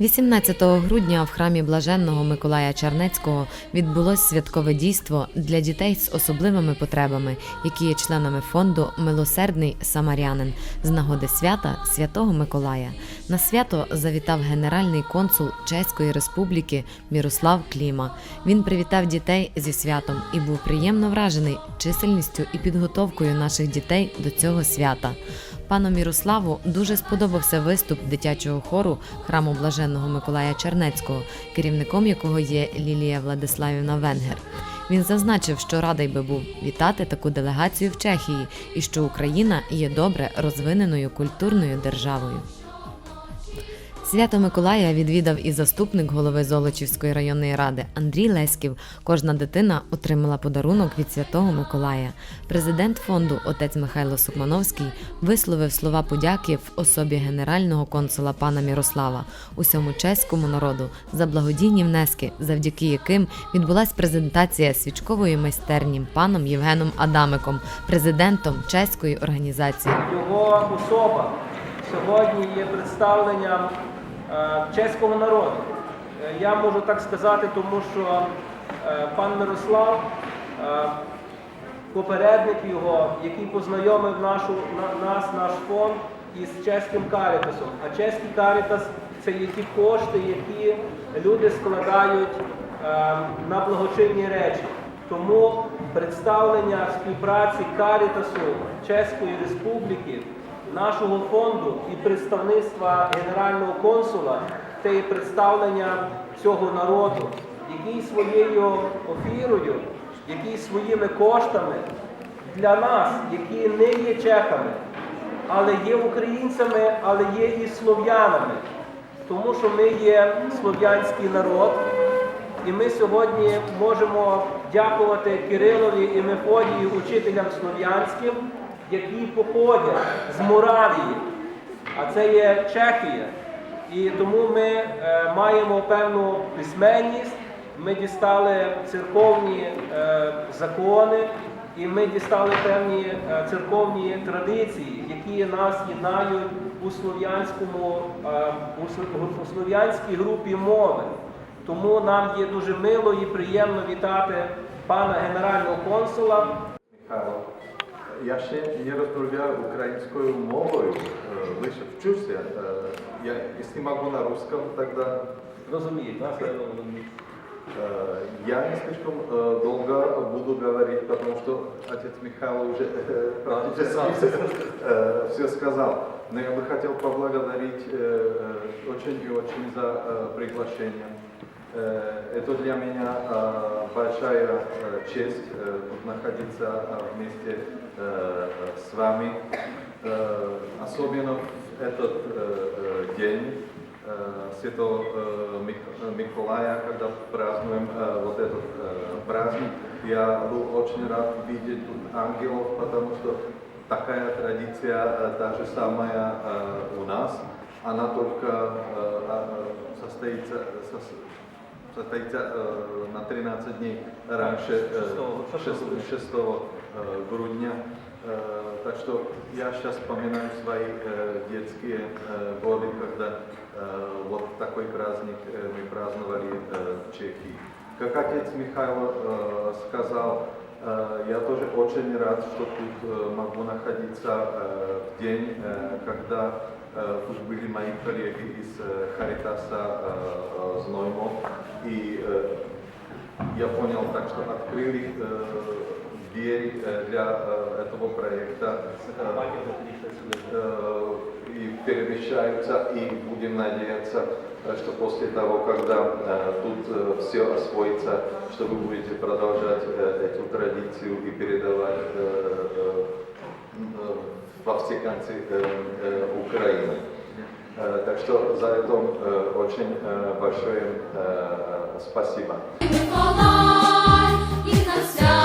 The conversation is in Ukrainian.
18 грудня в храмі блаженного Миколая Чернецького відбулось святкове дійство для дітей з особливими потребами, які є членами фонду Милосердний Самарянин з нагоди свята Святого Миколая. На свято завітав генеральний консул Чеської Республіки Мірослав Кліма. Він привітав дітей зі святом і був приємно вражений чисельністю і підготовкою наших дітей до цього свята. Пану Мірославу дуже сподобався виступ дитячого хору храму блаженного Миколая Чернецького, керівником якого є Лілія Владиславівна Венгер. Він зазначив, що радий би був вітати таку делегацію в Чехії і що Україна є добре розвиненою культурною державою. Свято Миколая відвідав і заступник голови Золочівської районної ради Андрій Леськів. Кожна дитина отримала подарунок від Святого Миколая. Президент фонду отець Михайло Сукмановський висловив слова подяки в особі генерального консула пана Мірослава усьому чеському народу за благодійні внески, завдяки яким відбулась презентація свічкової майстерні паном Євгеном Адамиком, президентом чеської організації. Його особа сьогодні є представленням чеського народу. Е, Я можу так сказати, тому що е, пан Мирослав, е, попередник його, який познайомив нашу, нас, наш фонд із чеським карітасом. А чеський карітас це є ті кошти, які люди складають е, на благочинні речі. Тому представлення співпраці Карітасу Чеської Республіки, нашого фонду і представництва генерального консула це є представлення цього народу, який своєю офірою, який своїми коштами для нас, які не є чехами, але є українцями, але є і слов'янами, тому що ми є слов'янський народ. І ми сьогодні можемо дякувати Кирилові і Мефодії, учителям слов'янським, які походять з Моравії, а це є Чехія. І тому ми е, маємо певну письменність, ми дістали церковні е, закони, і ми дістали певні е, церковні традиції, які нас єднають у слов'янському, е, у слов'янській групі мови. Тому нам є дуже мило і приємно вітати пана генерального консула. Михайло, я ще не розмовляю українською мовою, е, лише вчуся. Е, Я, якщо можу на русском, тогда Розумієте, нас э, я не слишком э, долго буду говорить, потому что отец Михаил уже э, практически э, все сказал. Но я бы хотел поблагодарить э, э, очень и очень за э, приглашение. Э, Это для меня э, большая э, честь э, тут находиться э, вместе э, с вами. Э, Особенно в этот э, э, день э, Святого э, Мик- Миколая, когда празднуем э, вот этот э, праздник. Я был очень рад видеть тут ангелов, потому что такая традиция э, та же самая э, у нас. Она только э, а, э, состоится, э, на 13 дней раньше э, Шестого- шестого 6, 6 э, грудня. Э, Так что я сейчас вспоминаю свои э, детские э, годы, когда э, вот такой праздник э, мы праздновали э, в Чехии. Как отец Михаил э, сказал, э, я тоже очень рад, что тут э, могу находиться э, в день, э, когда э, тут были мои коллеги из э, Харитаса э, э, Зноймо. И э, я понял так, что открыли э, дверь э, для э, этого проекта э, э, и перемещаются, и будем надеяться, э, что после того, когда э, тут все освоится, что вы будете продолжать э, эту традицию и передавать э, э, э, во все концы э, э, Украины. Э, Так что за это э, очень э, большое э, спасибо. Миколай, і на свято